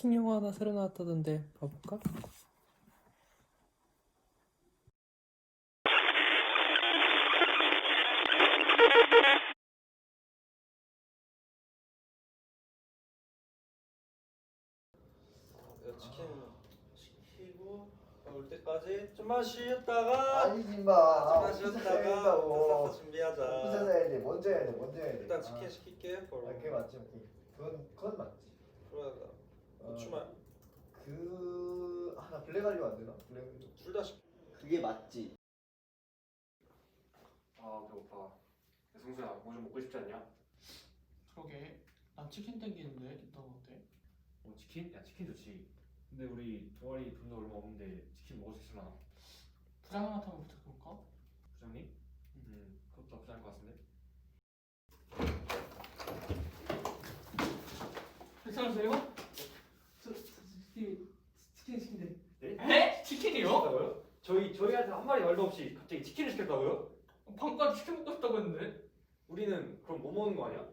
치킨 영화 하나 새로 나왔다던데 봐볼까? 치킨 시키고 올 때까지 좀만 쉬었다가 아니지 마. 좀만 쉬었다가 부사서 준비하자. 부사 해야 돼. 먼저 해야 돼. 먼저 해야 돼. 일단 아. 치킨 시킬게. 바로. 아, 그게 맞지. 그건 그건 맞지. 그러다 어, 고추만 그 하나 블랙 알리오 안 되나? 블랙 알리오. 둘다 시켜. 그게 맞지. 아 배고파 야, 성수야 뭐 좀 먹고 싶지 않냐? 그러게 난 치킨 땡기는데 김떡 어때? 어 치킨? 야 치킨 좋지 근데 우리 동아리 돈도 얼마 없는데 치킨 먹을 수 있을라나? 부장님한테 한번 부탁해볼까? 부장님? 음 그것도 나쁘지 않을 것 같은데 괜찮으세요? 저, 저 치킨 치킨 시킨대 네? 에? 치킨이요? 시켰다고요? 저희 저희한테 한 마디 말도 없이 갑자기 치킨을 시켰다고요? 방금 치킨 먹고 싶다고 했는데 우리는 그럼 뭐 먹는 거 아니야?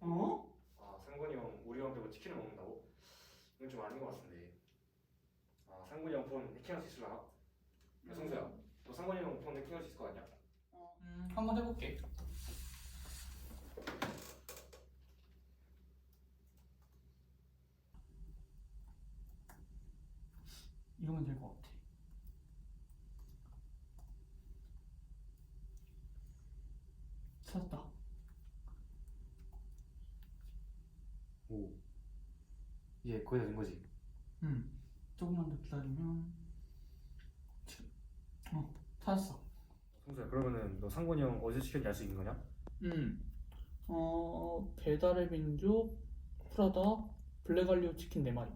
어? 아 상곤이 형 우리 형 빼고 치킨을 먹는다고? 이건 좀 아닌 것 같은데 아 상곤이 형폰 해킹할 수 있을라나? 야 성수야 너 상곤이 형폰 해킹할 수 있을 거 아니야? 음 한번 해볼게 이러면 될 것 같아 찾았다 오 이제 거의 다 된 거지? 음 조금만 더 기다리면 치- 어 찾았어 성수야 그러면은 너 상곤이 형 어제 수 있는 거냐? 음. 어, 배달의 민족, 프라다, 블랙알리오 치킨 4마리.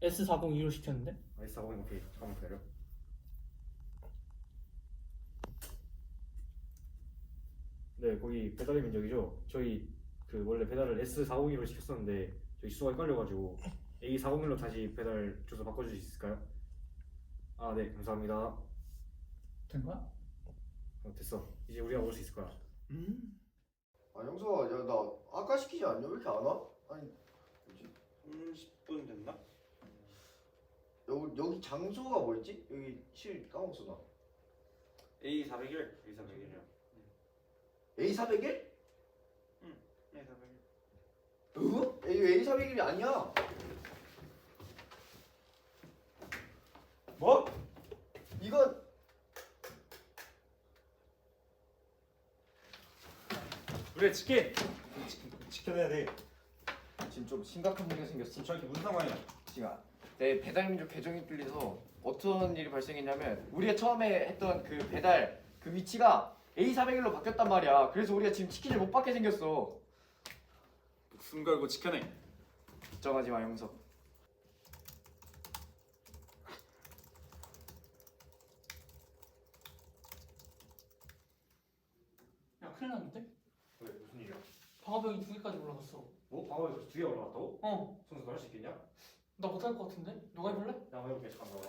S402로 시켰는데? 아이스 하고 오케이 잠깐만 기다려 네 거기 배달의 민족이죠 저희 그 원래 배달을 S402로 시켰었는데 저희 수가 헷갈려가지고 A401로 다시 배달 주소 바꿔줄 수 있을까요? 아 네 감사합니다 된 거야? 어, 됐어 이제 우리가 먹을 수 있을 거야 음. 아 영서아, 야나 아까 시키지 않냐? 왜 이렇게 안 와? 아니 뭐지? 음 10분 됐나? 여기 여기 장소가 뭐였지? 여기 실 까먹었어 나. A 401. A 401이요. A 401? A 401. 어? A A 401이 아니야. 뭐? 이건 그래 치킨. 치킨 지켜내야 돼. 지금 좀 심각한 문제가 생겼어. 저기 무슨 상관이야? 지금 내 배달민족 계정이 뚫려서 어떤 일이 발생했냐면 우리가 처음에 했던 그 배달 그 위치가 A401로 바뀌었단 말이야. 그래서 우리가 지금 치킨을 못 받게 생겼어. 목숨 걸고 지켜내. 걱정하지 마 영석. 야, 큰일 났는데? 왜 무슨 일이야? 방어벽이 두 개까지 올라갔어. 뭐? 방어에 벌써 뒤에 올라갔다고? 어, 성수 너할수 있겠냐? 나 못할 것 같은데? 너가 해볼래? 나 한번 해볼게 잠깐만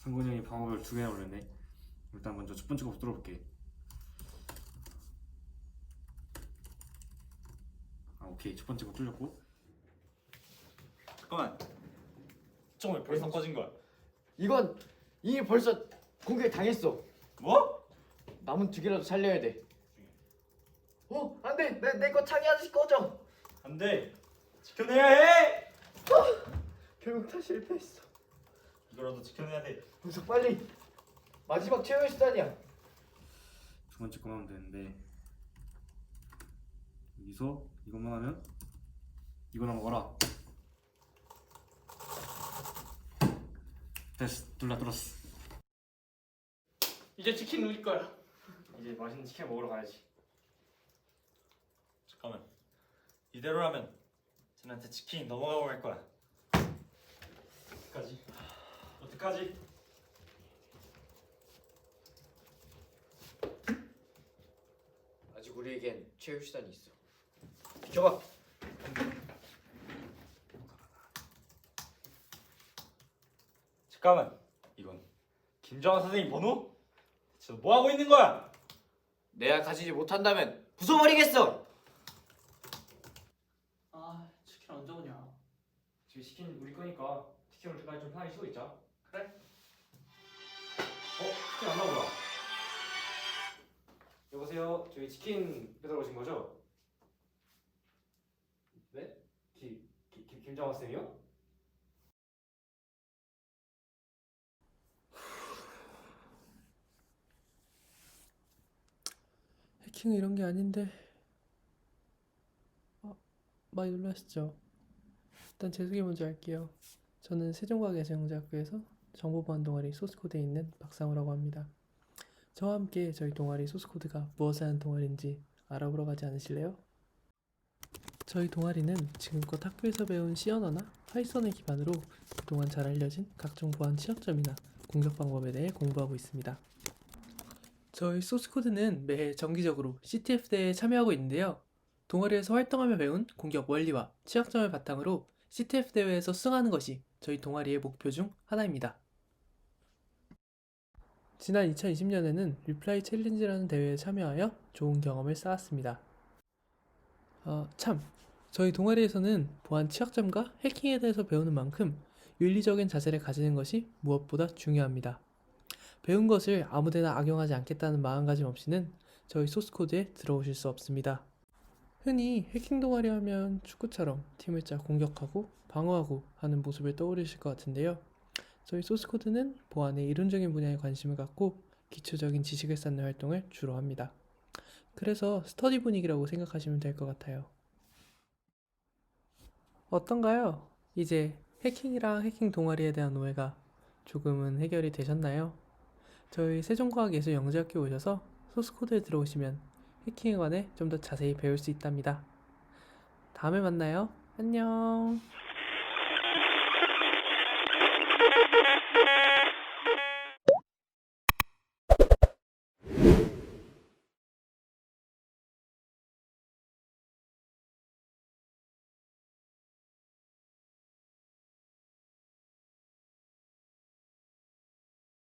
상곤이 형이 방어를 두 개나 올렸네 일단 먼저 첫 번째 거부터 뚫어볼게 아 오케이 첫 번째 거 뚫렸고 잠깐만. 점을 벌써 꺼진 거야. 이건 이미 벌써 공격 당했어. 뭐? 남은 두 개라도 살려야 돼. 어 안돼 내 내 거 창이 아저씨 꺼져. 안 돼. 지켜내야 해. 결국 다 실패했어. 이거라도 지켜내야 돼. 영석 빨리 마지막 최후의 수단이야. 두 번째 거만 하면 되는데 여기서 이것만 하면 이거나 먹어라 됐어 둘다 뚫었어 이제 치킨 우리 거야. 이제 맛있는 치킨 먹으러 가야지 잠깐만. 이대로라면 쟤한테 치킨이 넘어가고 말 거야. 어떡하지? 어떡하지? 아직 우리에겐 최후 수단이 있어. 비켜봐. 잠깐만. 이건 김정환 선생님 번호? 저 뭐 하고 있는 거야? 내가 가지지 못한다면 부숴버리겠어. 아 치킨 언제 오냐? 저희 치킨 우리 거니까 치킨 올 때까지 좀 편하게 쉬고 있자. 그래. 어? 치킨 안 나오더라. 여보세요. 저희 치킨 배달 오신 거죠? 네? 기, 기, 기, 김장화 쌤이요? 해킹 이런 게 아닌데 어, 많이 놀라셨죠? 일단 제 소개 먼저 할게요. 저는 세종과학예술영재학교에서 정보 보안 동아리 소스코드에 있는 박상우라고 합니다. 저와 함께 저희 동아리 소스코드가 무엇을 하는 동아리인지 알아보러 가지 않으실래요? 저희 동아리는 지금껏 학교에서 배운 C 언어나 파이썬을 기반으로 그동안 잘 알려진 각종 보안 취약점이나 공격 방법에 대해 공부하고 있습니다. 저희 소스코드는 매해 정기적으로 CTF 대회에 참여하고 있는데요. 동아리에서 활동하며 배운 공격 원리와 취약점을 바탕으로 CTF 대회에서 수상하는 것이 저희 동아리의 목표 중 하나입니다. 지난 2020년에는 리플라이 챌린지라는 대회에 참여하여 좋은 경험을 쌓았습니다. 어, 참, 저희 동아리에서는 보안 취약점과 해킹에 대해서 배우는 만큼 윤리적인 자세를 가지는 것이 무엇보다 중요합니다. 배운 것을 아무데나 악용하지 않겠다는 마음가짐 없이는 저희 소스코드에 들어오실 수 없습니다. 흔히 해킹 동아리 하면 축구처럼 팀을 짜 공격하고 방어하고 하는 모습을 떠올리실 것 같은데요. 저희 소스코드는 보안의 이론적인 분야에 관심을 갖고 기초적인 지식을 쌓는 활동을 주로 합니다. 그래서 스터디 분위기라고 생각하시면 될 것 같아요. 어떤가요? 이제 해킹이랑 해킹 동아리에 대한 오해가 조금은 해결이 되셨나요? 저희 세종과학예술영재학교 오셔서 소스코드에 들어오시면 해킹에 관해 좀 더 자세히 배울 수 있답니다. 다음에 만나요. 안녕.